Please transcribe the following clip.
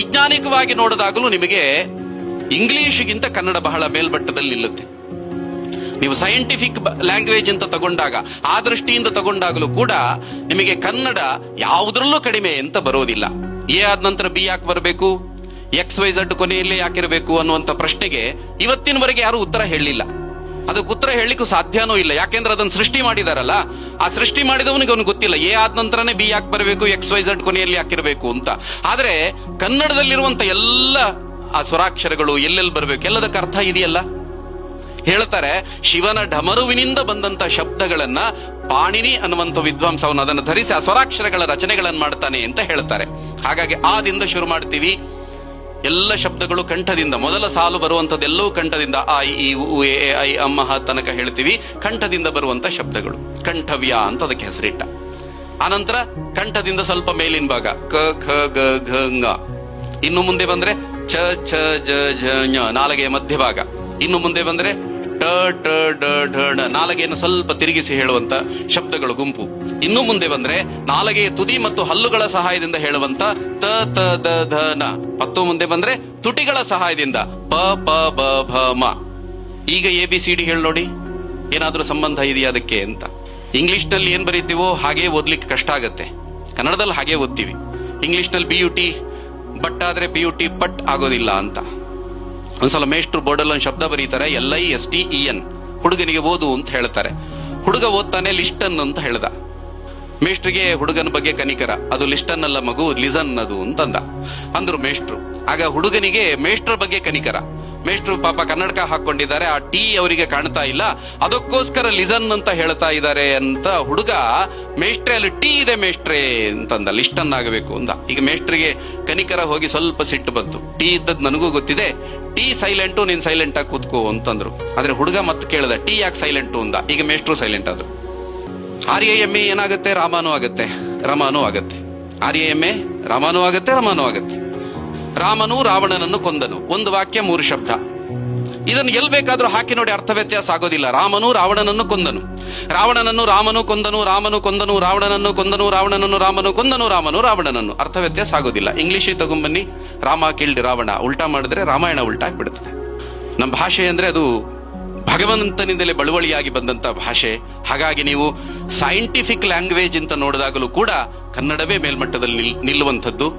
ವೈಜ್ಞಾನಿಕವಾಗಿ ನೋಡಿದಾಗಲೂ ನಿಮಗೆ ಇಂಗ್ಲಿಷ್ಗಿಂತ ಕನ್ನಡ ಬಹಳ ಮೇಲ್ಮಟ್ಟದಲ್ಲಿ ನಿಲ್ಲುತ್ತೆ. ನೀವು ಸೈಂಟಿಫಿಕ್ ಲ್ಯಾಂಗ್ವೇಜ್ ಅಂತ ತಗೊಂಡಾಗ, ಆ ದೃಷ್ಟಿಯಿಂದ ತಗೊಂಡಾಗಲೂ ಕೂಡ ನಿಮಗೆ ಕನ್ನಡ ಯಾವುದ್ರಲ್ಲೂ ಕಡಿಮೆ ಅಂತ ಬರೋದಿಲ್ಲ. ಎ ಆದ ನಂತರ ಬಿ ಯಾಕೆ ಬರಬೇಕು? ಎಕ್ಸ್ ವೈ ಝಡ್ ಕೊನೆಯಲ್ಲೇ ಯಾಕಿರಬೇಕು ಅನ್ನುವಂತ ಪ್ರಶ್ನೆಗೆ ಇವತ್ತಿನವರೆಗೆ ಯಾರು ಉತ್ತರ ಹೇಳಲಿಲ್ಲ. ಅದಕ್ಕೆ ಉತ್ತರ ಹೇಳಲಿಕ್ಕೂ ಸಾಧ್ಯನೂ ಇಲ್ಲ. ಯಾಕೆಂದ್ರೆ ಅದನ್ನು ಸೃಷ್ಟಿ ಮಾಡಿದಾರಲ್ಲ, ಆ ಸೃಷ್ಟಿ ಮಾಡಿದವನಿಗೆ ಅವನಿಗೆ ಗೊತ್ತಿಲ್ಲ. ಎ ಆದ ನಂತರನೇ ಬಿ ಯಾಕೆ ಬರಬೇಕು, ಎಕ್ಸ್, ವೈ, ಝಡ್ ಕೊನೆಯಲ್ಲಿ ಹಾಕಿರಬೇಕು ಅಂತ. ಆದರೆ ಕನ್ನಡದಲ್ಲಿರುವಂತ ಎಲ್ಲ ಆ ಸ್ವರಾಕ್ಷರಗಳು ಎಲ್ಲೆಲ್ಲಿ ಬರಬೇಕು? ಎಲ್ಲದಕ್ಕೆ ಅರ್ಥ ಇದೆಯಲ್ಲ? ಹೇಳ್ತಾರೆ, ಶಿವನ ಢಮರುವಿನಿಂದ ಬಂದಂತ ಶಬ್ದಗಳನ್ನ ಪಾಣಿನಿ ಅನ್ನುವಂಥ ವಿದ್ವಾಂಸ ಅವನು ಅದನ್ನು ಧರಿಸಿ ಆ ಸ್ವರಾಕ್ಷರಗಳ ರಚನೆಗಳನ್ನು ಮಾಡ್ತಾನೆ ಅಂತ ಹೇಳ್ತಾರೆ. ಹಾಗಾಗಿ ಆದಿಂದ ಶುರು ಮಾಡ್ತೀವಿ. ಎಲ್ಲ ಶಬ್ದಗಳು ಕಂಠದಿಂದ ಮೊದಲ ಸಾಲು ಬರುವಂತದ್ದೆಲ್ಲವೂ ಕಂಠದಿಂದ ಆ ಇ, ಉ, ಎ ಐ ಅಮ್ಮಹ ತನಕ ಹೇಳ್ತೀವಿ. ಕಂಠದಿಂದ ಬರುವಂತ ಶಬ್ದಗಳು. ಕಂಠವ್ಯ ಅಂತ ಅದಕ್ಕೆ ಹೆಸರಿಟ್ಟ. ಆನಂತರ ಕಂಠದಿಂದ ಸ್ವಲ್ಪ ಮೇಲಿನ ಭಾಗ. ಕ ಖ ಗ ಘ ಂಗ. ಇನ್ನು ಮುಂದೆ ಬಂದ್ರೆ ಛ ಛ ಜ ಝ ಮಧ್ಯ ಭಾಗ ಇನ್ನು ಮುಂದೆ ಬಂದ್ರೆ ಟ ಟ, ಡ, ಢ ನಾಲಗೆಯನ್ನು ಸ್ವಲ್ಪ ತಿರುಗಿಸಿ ಹೇಳುವಂತ ಶಬ್ದಗಳು ಗುಂಪು. ಇನ್ನು ಮುಂದೆ ಬಂದ್ರೆ ನಾಲಗೆಯ ತುದಿ ಮತ್ತು ಹಲ್ಲುಗಳ ಸಹಾಯದಿಂದ ಹೇಳುವಂತ ತ ತ, ದ, ಧ, ನ. ಮತ್ತು ಮುಂದೆ ಬಂದ್ರೆ ತುಟಿಗಳ ಸಹಾಯದಿಂದ ಪ ಪ, ಬ, ಭ, ಮ. ಈಗ ಎ ಬಿ ಸಿ ಡಿ ಹೇಳಿ ನೋಡಿ. ಏನಾದ್ರೂ ಸಂಬಂಧ ಇದೆಯಾ ಅದಕ್ಕೆ ಅಂತ. ಇಂಗ್ಲಿಷ್ನಲ್ಲಿ ಏನ್ ಬರೀತೀವೋ ಹಾಗೆ ಓದ್ಲಿಕ್ಕೆ ಕಷ್ಟ ಆಗತ್ತೆ. ಕನ್ನಡದಲ್ಲಿ ಹಾಗೆ ಓದ್ತೀವಿ. ಇಂಗ್ಲಿಷ್ನಲ್ಲಿ ಬಿ ಯು ಟಿ ಬಟ್ ಆದ್ರೆ ಬಿ ಯು ಟಿ ಪಟ್ ಆಗೋದಿಲ್ಲ ಅಂತ. ಒಂದ್ಸಲ ಮೇಷ್ಟ್ರು ಬೋರ್ಡಲ್ಲಿ ಒಂದು ಶಬ್ದ ಬರೀತಾರೆ, L I S T E N. ಹುಡುಗನಿಗೆ ಓದು ಅಂತ ಹೇಳ್ತಾರೆ. ಹುಡುಗ ಓದ್ತಾನೆ ಲಿಸ್ಟನ್ ಅಂತ ಹೇಳ್ದ. ಮೇಷ್ಟ್ರಿಗೆ ಹುಡುಗನ ಬಗ್ಗೆ ಕನಿಕರ. ಅದು ಲಿಸ್ಟನ್ ಅಲ್ಲ ಮಗು, ಲಿಸನ್ ಅದು ಅಂತಂದ. ಅಂದ್ರು ಮೇಷ್ಟ್ರು. ಆಗ ಹುಡುಗನಿಗೆ ಮೇಷ್ಟ್ರ ಬಗ್ಗೆ ಕನಿಕರ. ಮೇಷ್ಟ್ರು ಪಾಪ ಕನ್ನಡಕ ಹಾಕೊಂಡಿದ್ದಾರೆ ಆ ಟಿ ಅವರಿಗೆ ಕಾಣ್ತಾ ಇಲ್ಲ. ಅದಕ್ಕೋಸ್ಕರ ಲಿಸನ್ ಅಂತ ಹೇಳ್ತಾ ಇದ್ದಾರೆ ಅಂತ ಹುಡುಗ, ಮೇಷ್ಟ್ರೆ, ಅಲ್ಲಿ ಟಿ ಇದೆ ಮೇಷ್ಟ್ರೆ ಅಂತಂದ. ಲಿಸ್ಟನ್ನಾಗಬೇಕು ಅಂದ. ಈಗ ಮೇಷ್ಟ್ರಿಗೆ ಕನಿಕರ ಹೋಗಿ ಸ್ವಲ್ಪ ಸಿಟ್ಟು ಬಂತು. ಟಿ ಇದ್ದದ್ ನನಗೂ ಗೊತ್ತಿದೆ. ಟಿ ಸೈಲೆಂಟು, ನೀನ್ ಸೈಲೆಂಟ್ ಆಗಿ ಕೂತ್ಕೋ ಅಂತಂದ್ರು. ಆದ್ರೆ ಹುಡುಗ ಮತ್ತೆ ಕೇಳ್ದ, ಟಿ ಯಾಕೆ ಸೈಲೆಂಟು ಅಂದ. ಈಗ ಮೇಷ್ಟ್ರು ಸೈಲೆಂಟ್ ಆದ್ರು. ಆರ್ಯ ಎಂ ಎ ಏನಾಗುತ್ತೆ? ರಾಮಾನು ಆಗುತ್ತೆ. ರಮಾನು ಆಗುತ್ತೆ. ಎ ಎಂ ಎ ರಾಮಾನು ಆಗುತ್ತೆ, ರಮಾನು ಆಗುತ್ತೆ. ರಾಮನು ರಾವಣನನ್ನು ಕೊಂದನು. ಒಂದು ವಾಕ್ಯ ಮೂರು ಶಬ್ದ. ಇದನ್ನು ಎಲ್ಲಿ ಬೇಕಾದ್ರೂ ಹಾಕಿ ನೋಡಿ ಅರ್ಥ ವ್ಯತ್ಯಾಸ ಆಗೋದಿಲ್ಲ. ರಾಮನು ರಾವಣನನ್ನು ಕೊಂದನು. ರಾವಣನನ್ನು ರಾಮನು ಕೊಂದನು ರಾಮನು ಕೊಂದನು, ರಾವಣನನ್ನು ಕೊಂದನು, ರಾವಣನನ್ನು ರಾಮನು ಕೊಂದನು, ರಾಮನು ರಾವಣನನ್ನು. ಅರ್ಥ ವ್ಯತ್ಯಾಸ ಆಗೋದಿಲ್ಲ ಇಂಗ್ಲಿಷಿಗೆ ತಗೊಂಬನ್ನಿ ರಾಮ ಕಿಲ್ಡ್ ರಾವಣ. ಉಲ್ಟಾ ಮಾಡಿದ್ರೆ ರಾಮಾಯಣ ಉಲ್ಟಾ ಆಗ್ಬಿಡುತ್ತದೆ ನಮ್ಮ ಭಾಷೆ ಅಂದ್ರೆ ಅದು ಭಗವಂತನಿಂದಲೇ ಬಳುವಳಿಯಾಗಿ ಬಂದಂತ ಭಾಷೆ. ಹಾಗಾಗಿ ನೀವು ಸೈಂಟಿಫಿಕ್ ಲ್ಯಾಂಗ್ವೇಜ್ ಅಂತ ನೋಡಿದಾಗಲೂ ಕೂಡ ಕನ್ನಡವೇ ಮೇಲ್ಮಟ್ಟದಲ್ಲಿ ನಿಲ್- ನಿಲ್ಲುವಂಥದ್ದು.